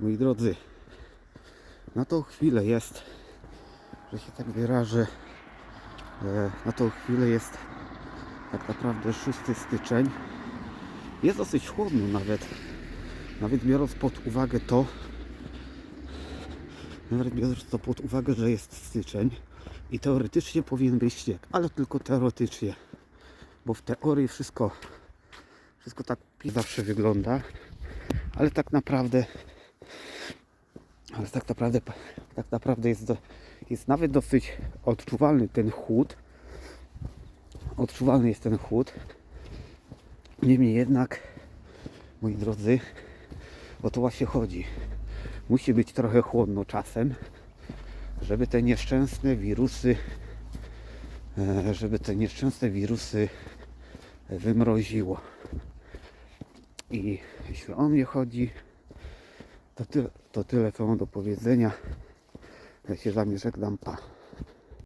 Moi drodzy, na tą chwilę jest, że się tak wyrażę, e, na tą chwilę jest tak naprawdę 6 styczeń. Jest dosyć chłodno nawet, nawet biorąc pod uwagę to, nawet biorąc to pod uwagę, że jest styczeń i teoretycznie powinien być śnieg, ale tylko teoretycznie, bo w teorii wszystko, wszystko tak zawsze wygląda, ale tak naprawdę ale tak naprawdę, tak naprawdę jest, do, jest nawet dosyć odczuwalny ten chłód. Odczuwalny jest ten chłód. Niemniej jednak, moi drodzy, o to właśnie chodzi. Musi być trochę chłodno czasem, żeby te nieszczęsne wirusy, e, żeby te nieszczęsne wirusy wymroziło. I jeśli o mnie chodzi, to tyle, to tyle co mam do powiedzenia. Ja się z wami żegnam, pa.